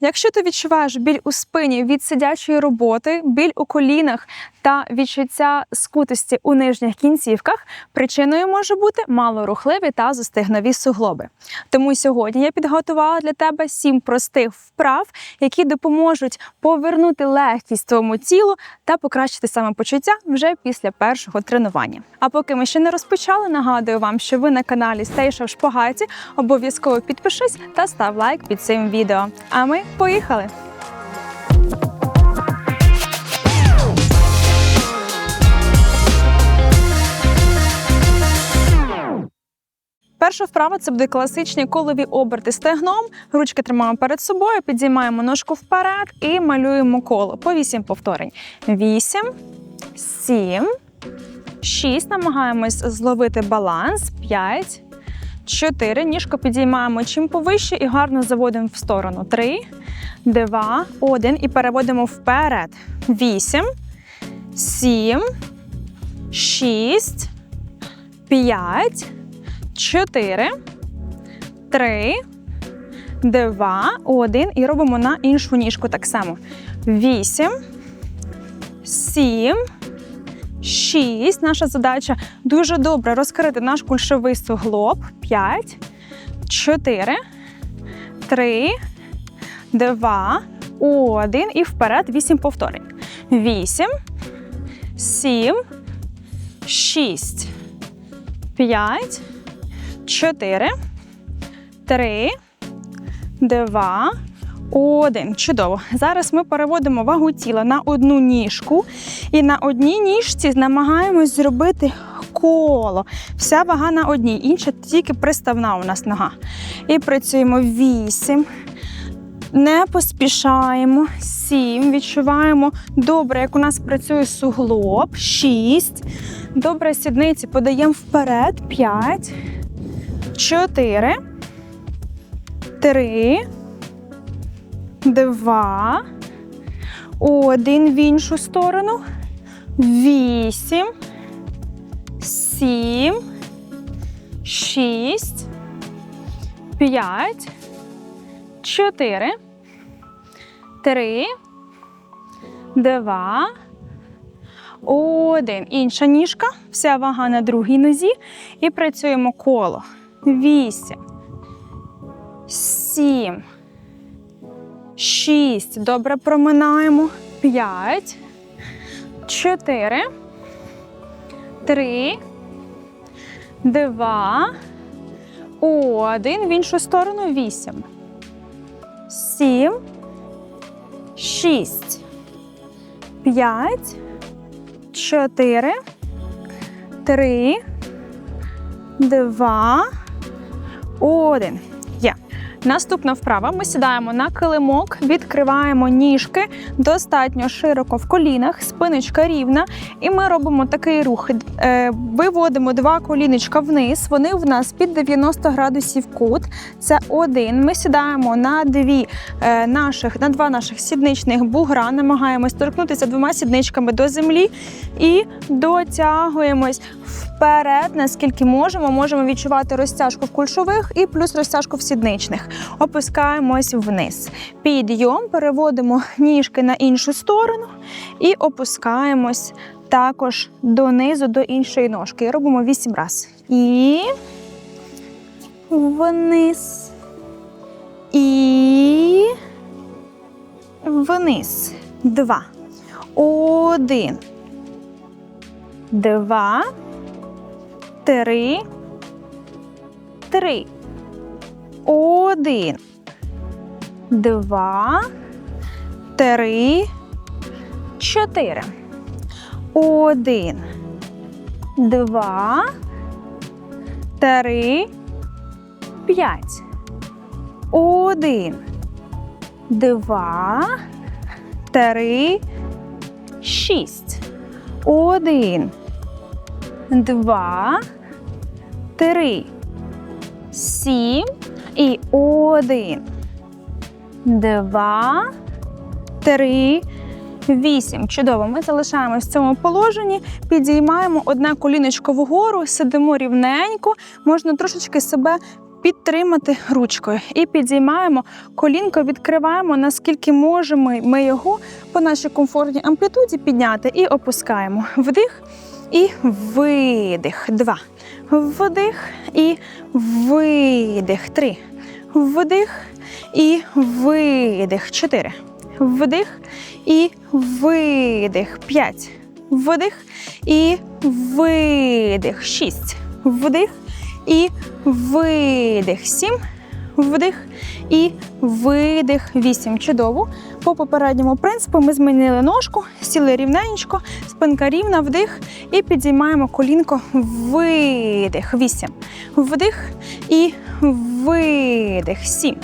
Якщо ти відчуваєш біль у спині від сидячої роботи, біль у колінах та відчуття скутості у нижніх кінцівках, причиною може бути малорухливі та застигнові суглоби. Тому сьогодні я підготувала для тебе сім простих вправ, які допоможуть повернути легкість твоєму тілу та покращити самопочуття вже після першого тренування. А поки ми ще не розпочали, нагадую вам, що ви на каналі Стейша в Шпагаті. Обов'язково підпишись та став лайк під цим відео. А ми поїхали! Перша вправа це буде класичні колові оберти стегном. Ручки тримаємо перед собою, підіймаємо ножку вперед і малюємо коло по 8 повторень. 8, 7, 6. Намагаємось зловити баланс. 5, 4. Ніжку підіймаємо чим повище і гарно заводимо в сторону. 3, 2, 1. І переводимо вперед. 8, 7, 6, 5, 4, 3, 2, 1. І робимо на іншу ніжку так само. 8, 7, 6. Наша задача дуже добре розкрити наш кульшовий суглоб. 5, 4, 3, 2, 1. І вперед 8 повторень. 8, 7, 6, 5, 4, 3, 2, 1. Чудово. Зараз ми переводимо вагу тіла на одну ніжку. І на одній ніжці намагаємось зробити коло. Вся вага на одній, інша тільки приставна у нас нога. І працюємо 8. Не поспішаємо. 7. Відчуваємо добре, як у нас працює суглоб. 6. Добре, сідниці подаємо вперед. 5. 4, 3, 2, 1 в іншу сторону. 8, 7, 6, 5, 4, 3, 2, один. Інша ніжка, вся вага на другій нозі. І працюємо коло. Вісім. Сім. Шість. Добре проминаємо. П'ять. Чотири. Три. Два. Один. В іншу сторону. Вісім. Сім. Шість. П'ять. Чотири, три, два, один. Наступна вправа. Ми сідаємо на килимок, відкриваємо ніжки достатньо широко в колінах, спиночка рівна. І ми робимо такий рух. Е, Виводимо два коліночка вниз. Вони в нас під 90 градусів кут. Це один. Ми сідаємо на дві е, наших, на два наших сідничних бугра, намагаємось торкнутися двома сідничками до землі і дотягуємось вперед, наскільки можемо. Можемо відчувати розтяжку в кульшових і плюс розтяжку в сідничних. Опускаємось вниз. Підйом, переводимо ніжки на іншу сторону і опускаємось також донизу до іншої ножки. Робимо 8 разів. І вниз. І вниз. Два. Один. Два. Три. Три. Один. Два. Три. Чотири. Один. Два. Три. П'ять. Один. Два. Три. Шість. Один. Два. Три. Сім. І один. Два. Три. Вісім. Чудово. Ми залишаємось в цьому положенні, підіймаємо одне коліночко вгору, сидимо рівненько. Можна трошечки себе підтримати ручкою. І підіймаємо колінко, відкриваємо, наскільки можемо ми його по нашій комфортній амплітуді підняти і опускаємо. Вдих і видих. Два. Вдих і видих. Три. Вдих і видих. Чотири. Вдих і видих. П'ять. Вдих і видих. Шість. Вдих і видих. Сім. Вдих і видих. Вісім. Чудово. По попередньому принципу ми змінили ножку, сіли рівненько, спинка рівна, вдих і підіймаємо колінко. Видих. Вісім. Вдих і видих. Сім.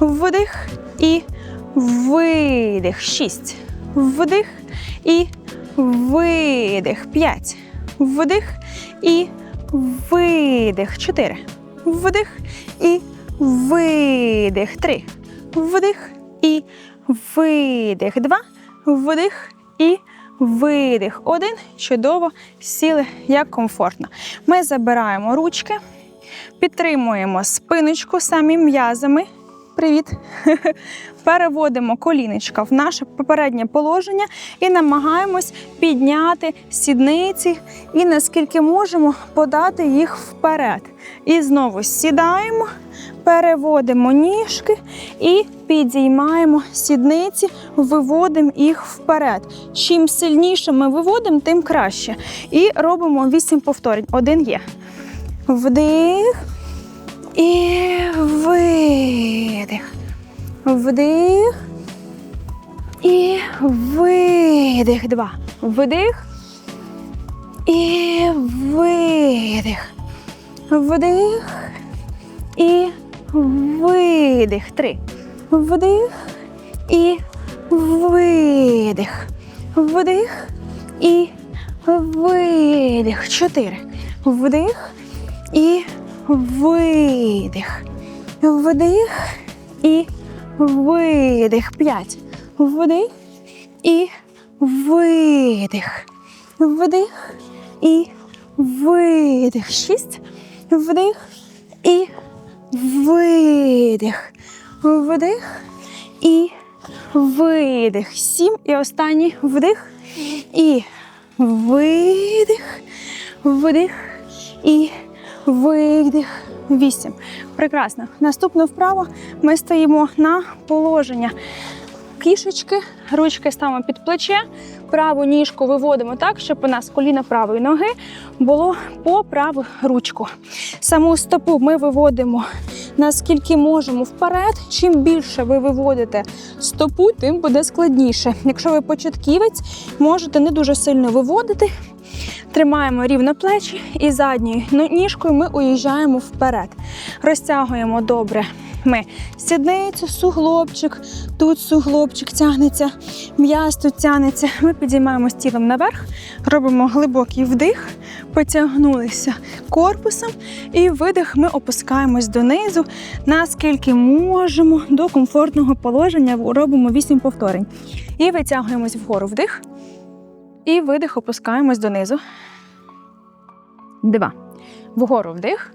Вдих і видих. Шість. Вдих і видих. П'ять. Вдих і видих. Чотири. Вдих і видих. Три. Вдих і видих. Два. Вдих і видих. Один. Чудово. Сіли як комфортно. Ми забираємо ручки, підтримуємо спиночку самі м'язами. Привіт. Переводимо колінечка в наше попереднє положення і намагаємось підняти сідниці і наскільки можемо подати їх вперед. І знову сідаємо, переводимо ніжки і підіймаємо сідниці, виводимо їх вперед. Чим сильніше ми виводимо, тим краще. І робимо 8 повторень. Один є. Вдих. І видих. Вдих. І видих. Два. Вдих. І видих. Вдих. І видих. Три. Вдих. І видих. Вдих. І видих. Чотири. Вдих. І видих. Вдих і видих. П'ять. Вдих і видих. Вдих і видих. Шість. Вдих і видих. Вдих і видих. Сім. І останній вдих і видих. Вдих і видих. Вісім. Прекрасно. Наступно вправо ми стоїмо на положення кішечки, ручки ставимо під плече, праву ніжку виводимо так, щоб у нас коліна правої ноги було по праву ручку. Саму стопу ми виводимо наскільки можемо вперед. Чим більше ви виводите стопу, тим буде складніше. Якщо ви початківець, можете не дуже сильно виводити. Тримаємо рівно плечі і задньою ніжкою ми уїжджаємо вперед. Розтягуємо добре. Ми сідницю, суглобчик, тут суглобчик тягнеться, м'яз тут тягнеться. Ми підіймаємось тілом наверх, робимо глибокий вдих, потягнулися корпусом і видих ми опускаємось донизу, наскільки можемо до комфортного положення. Робимо 8 повторень. І витягуємось вгору вдих. І видих, опускаємось донизу. Два. Вгору вдих.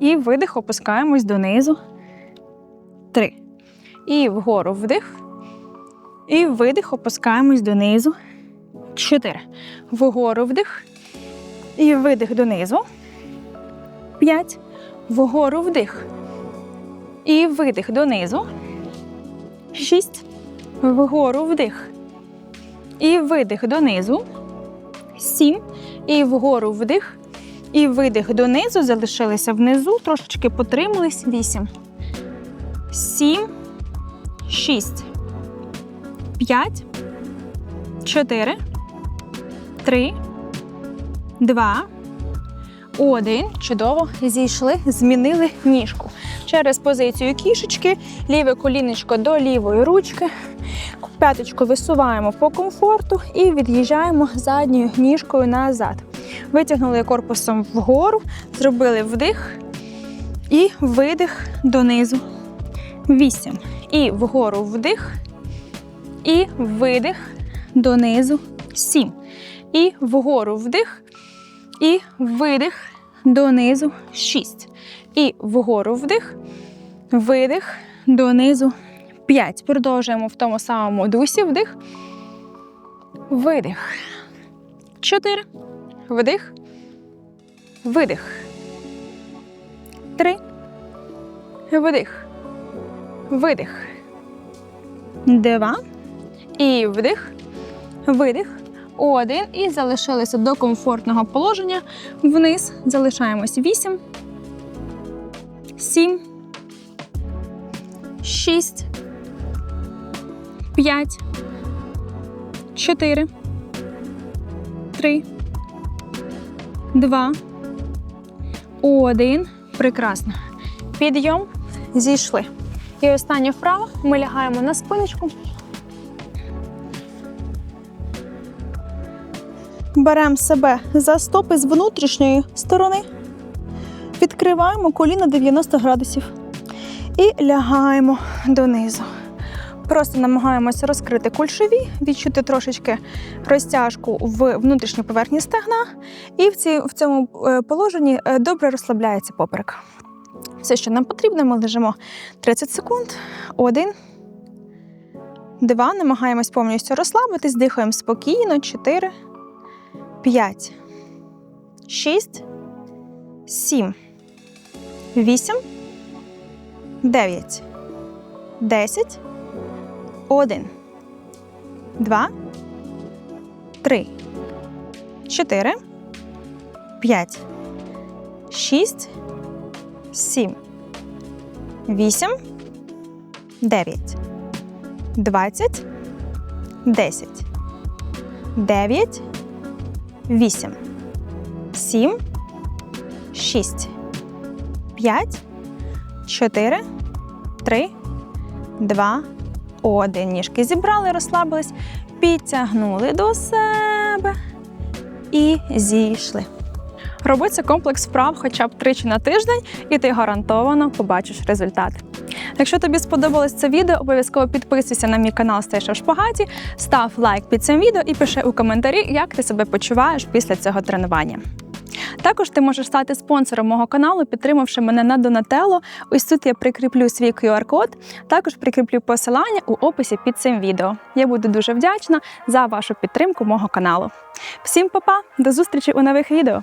І видих, опускаємось донизу. Три. І вгору вдих. І видих, опускаємось донизу. Чотири. Вгору вдих. І видих донизу. П'ять. Вгору вдих. І видих донизу. Шість. Вгору вдих. І видих донизу. Сім. І вгору вдих. І видих донизу. Залишилися внизу. Трошечки потримались. Вісім. Сім. Шість. П'ять. Чотири. Три. Два. Один. Чудово. Зійшли, змінили ніжку. Через позицію кішечки, ліве колінечко до лівої ручки. П'яточку висуваємо по комфорту і від'їжджаємо задньою ніжкою назад. Витягнули корпусом вгору, зробили вдих і видих донизу. Вісім. І вгору вдих. І видих донизу. Сім. І вгору вдих. І видих донизу. Шість. І вгору вдих, видих, донизу 5. Продовжуємо в тому самому дусі. Вдих. Видих. 4. Вдих. Видих. 3. Вдих. Видих. 2. І вдих. Видих. Один. І залишилися до комфортного положення. Вниз залишаємось 8. 7. 6. 5. 4. 3. 2. 1. Прекрасно. Підйом. Зійшли. І остання вправа. Ми лягаємо на спиночку. Беремо себе за стопи з внутрішньої сторони. Відкриваємо коліна 90 градусів. І лягаємо донизу. Просто намагаємося розкрити кульшові, відчути трошечки розтяжку в внутрішній поверхні стегна. І в, цьому е, положенні е, добре розслабляється поперек. Все, що нам потрібно, ми лежимо 30 секунд. Один. Два. Намагаємось повністю розслабитись, дихаємо спокійно. Чотири. П'ять. Шість. Сім. Вісім. Дев'ять. Десять. Один. Два. Три. Чотири. П'ять. Шість. Сім. Вісім. Дев'ять. Двадцять. Десять. Дев'ять. Вісім. Сім. Шість. П'ять. Чотири. Три. Два. Один. Ніжки зібрали, розслабились, підтягнули до себе і зійшли. Роби цей комплекс вправ хоча б тричі на тиждень, і ти гарантовано побачиш результат. Якщо тобі сподобалось це відео, обов'язково підписуйся на мій канал Стейша в шпагаті, став лайк під цим відео і пиши у коментарі, як ти себе почуваєш після цього тренування. Також ти можеш стати спонсором мого каналу, підтримавши мене на Donatello. Ось тут я прикріплю свій QR-код, також прикріплю посилання у описі під цим відео. Я буду дуже вдячна за вашу підтримку мого каналу. Всім па-па, до зустрічі у нових відео!